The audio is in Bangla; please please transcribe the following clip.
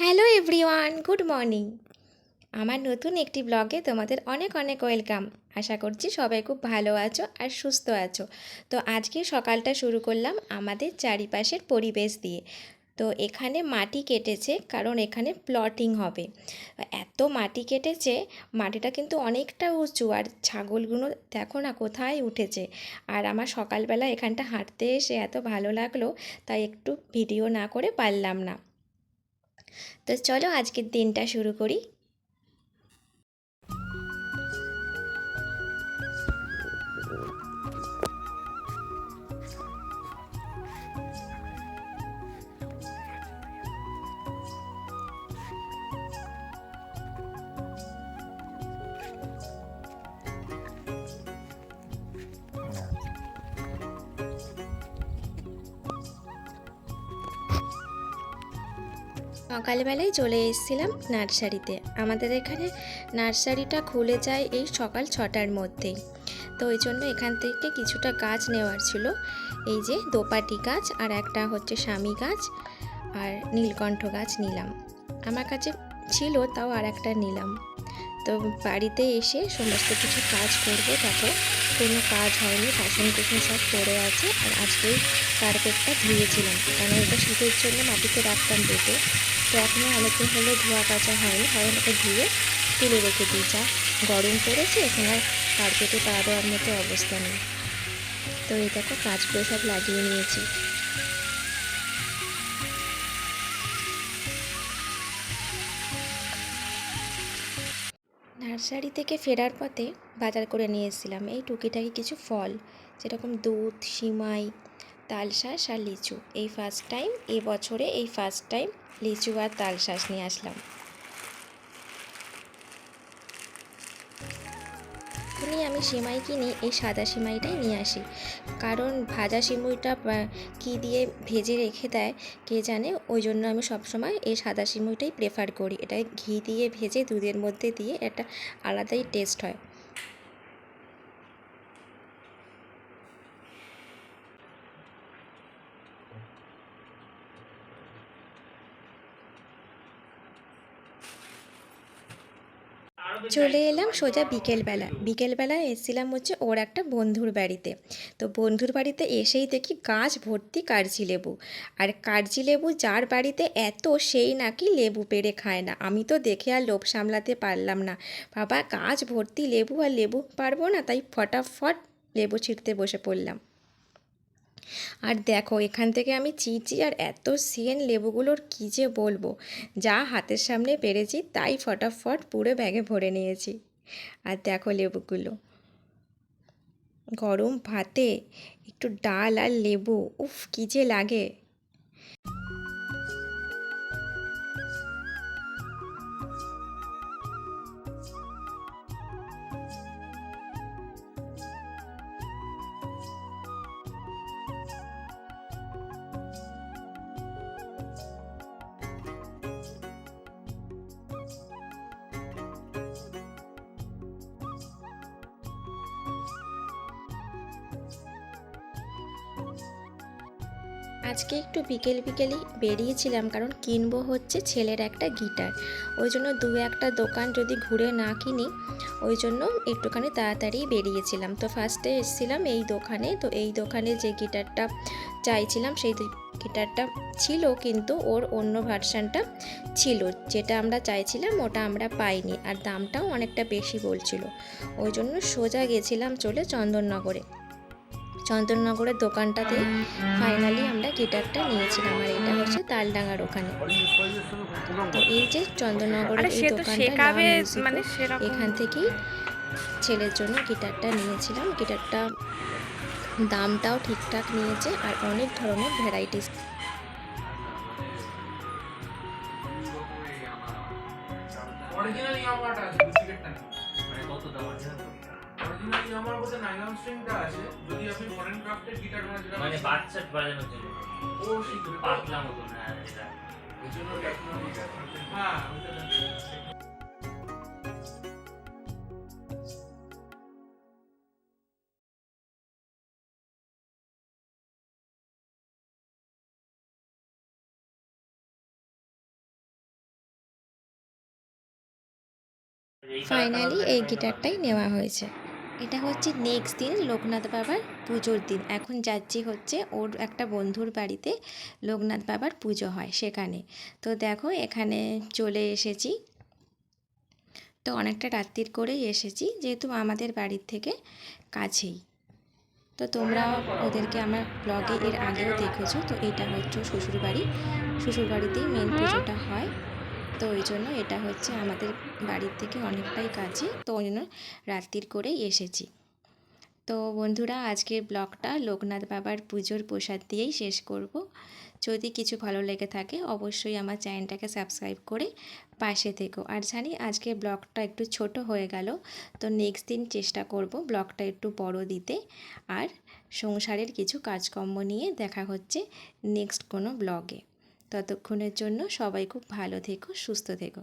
Hello everyone, good morning. আমার নতুন একটি ব্লগে তোমাদের অনেক অনেক ওয়েলকাম। আশা করছি সবাই খুব ভালো আছো আর সুস্থ আছো। তো আজকে সকালটা শুরু করলাম আমাদের চারিপাশের পরিবেশ দিয়ে। তো এখানে মাটি কেটেছে, কারণ এখানে প্লটিং হবে। এত মাটি কেটেছে, মাটিটা কিন্তু অনেকটা উঁচু আর ছাগলগুলো দেখো না কোথায় উঠেছে। আর আমার সকালবেলা এখানটা হাঁটতে এসে এত ভালো লাগল, তাই একটু ভিডিও না করে পারলাম না। তো চলো আজকের দিনটা শুরু করি। সকালবেলায় চলে এসেছিলাম নার্সারিতে। আমাদের এখানে নার্সারিটা খুলে যায় এই সকাল ছটার মধ্যেই তো ওই জন্য এখান থেকে কিছুটা গাছ নেওয়ার ছিল। এই যে দোপাটি গাছ আর একটা হচ্ছে স্বামী গাছ আর নীলকণ্ঠ গাছ নিলাম। আমার কাছে ছিল, তাও আর একটা নিলাম। তো বাড়িতে এসে সমস্ত কিছু কাজ করব দেখো কোনো কাজ হয়নি, বাসন কুসন সব পড়ে আছে। আর আজকেই কার্পেটটা ধুয়েছিলাম কারণ এটা শীতের জন্য মাটিতে রাখতাম পেটে তো এখনও অনেকদিন হলো ধোয়া কাচা হয়নি কারণ ওটা ধুয়ে তুলে রেখে দিই। যা গরম পড়েছে, এখন আর কার্পেটে পা দেওয়ার মতো অবস্থা নেই। তো এই দেখো, কাজগুলো সব লাগিয়ে নিয়েছি। নার্সারি থেকে ফেরার পথে বাজার করে নিয়ে এসেছিলাম। এই টুকিটাকি কিছু ফল, যেরকম দুধ, সিমাই, তালশাঁস আর লিচু। এই ফার্স্ট টাইম এবছরে বছরে এই ফার্স্ট টাইম লিচু আর তালশাঁস নিয়ে আসলাম। যখনই আমি সিমাই কিনি এই সাদা সিমাইটাই নিয়ে আসি। কারণ ভাজা সিমুইটা কি দিয়ে ভেজে রেখে দেয় কে জানে? ওই জন্য আমি সবসময় এই সাদা সিমুইটাই প্রেফার করি। এটা ঘি দিয়ে ভেজে দুধের মধ্যে দিয়ে একটা আলাদাই টেস্ট হয়। চলে এলাম সোজা বিকেলবেলা। বিকেলবেলা এসেছিলাম হচ্ছে ওর একটা বন্ধুর বাড়িতে। তো বন্ধুর বাড়িতে এসেই দেখি গাছ ভর্তি কারজি লেবু। আর কারজি লেবু যার বাড়িতে এত সেই নাকি লেবু পেড়ে খায় না। আমি তো দেখে আর লোভ সামলাতে পারলাম না। বাবা, গাছ ভর্তি লেবু আর লেবু পারব না, তাই ফটাফট লেবু ছিঁড়তে বসে পড়লাম। আর দেখো, এখান থেকে আমি চিচি আর এত সিএন লেবুগুলোর কী যে বলব? যা হাতের সামনে পেরেছি, তাই ফটাফট পুরো ব্যাগে ভরে নিয়েছি। আর দেখো লেবুগুলো। গরম ভাতে একটু ডাল আর লেবু, উফ, কী যে লাগে। আজকে একটু বিকেল বিকেলই বেরিয়েছিলাম কারণ কিনবো হচ্ছে ছেলের একটা গিটার। ওই জন্য দু একটা দোকান যদি ঘুরে না কিনি, ওই জন্য একটুখানি তাড়াতাড়ি বেরিয়েছিলাম। তো ফার্স্টে এসেছিলাম এই দোকানে, তো এই দোকানে যে গিটারটা চাইছিলাম সেই গিটারটা ছিল কিন্তু ওর অন্য ভার্সানটা ছিল। যেটা আমরা চাইছিলাম ওটা আমরা পাইনি আর দামটাও অনেকটা বেশি বলছিল। ওই জন্য সোজা গেছিলাম চলে চন্দননগরে। চন্দননগরের দোকানটাতে ফাইনালি আমরা গিটারটা নিয়েছিলাম আর এটা হচ্ছে তালডাঙ্গার ওখানে। তো এই যে চন্দননগরের এই দোকানটা মানে এখান থেকেই ছেলের জন্য গিটারটা নিয়েছিলাম। গিটারটা দামটাও ঠিকঠাক নিয়েছে আর অনেক ধরনের ভ্যারাইটিস অরিজিনাল ইয়ামাটা আছে মানে কত দাম আছে? আমার কাছে নাইলন স্ট্রিংটা আছে যদি আপনি ফরেন ক্রাফটের গিটার মানে বাচ্চা বাজানোর জন্য। ও শিখবে পাতলা মতন হ্যাঁ এটা। ওই জন্য টেকনোলজি হ্যাঁ ফাইনালি এই গিটারটাই নেওয়া হয়েছে। এটা হচ্ছে নেক্সট দিন লোকনাথ বাবার পুজোর দিন। এখন যাচ্ছি হচ্ছে ওর একটা বন্ধুর বাড়িতে লোকনাথ বাবার পুজো হয় সেখানে। তো দেখো এখানে চলে এসেছি। তো অনেকটা রাত্রির করেই এসেছি যেহেতু আমাদের বাড়ির থেকে কাছেই। তো তোমরা ওদেরকে আমার ব্লগে এর আগেও দেখেছ তো এটা হচ্ছে শ্বশুরবাড়ি। শ্বশুরবাড়িতেই মেন পুজোটা হয়। তো ওই জন্য এটা হচ্ছে আমাদের বাড়ির থেকে অনেকটাই কাছে। তো ওই জন্য রাত্রির করেই এসেছি। তো বন্ধুরা, আজকের ব্লগটা লোকনাথ বাবার পুজোর প্রসাদ দিয়েই শেষ করব। যদি কিছু ভালো লেগে থাকে, অবশ্যই আমার চ্যানেলটাকে সাবস্ক্রাইব করে পাশে থেকো। আর জানি আজকে ব্লগটা একটু ছোট হয়ে গেল, তো নেক্সট দিন চেষ্টা করব ব্লগটা একটু বড় দিতে। আর সংসারের কিছু কাজকর্ম নিয়ে দেখা হচ্ছে নেক্সট কোনো ব্লগে। ততক্ষণের জন্য সবাই খুব ভালো থেকো সুস্থ থেকো।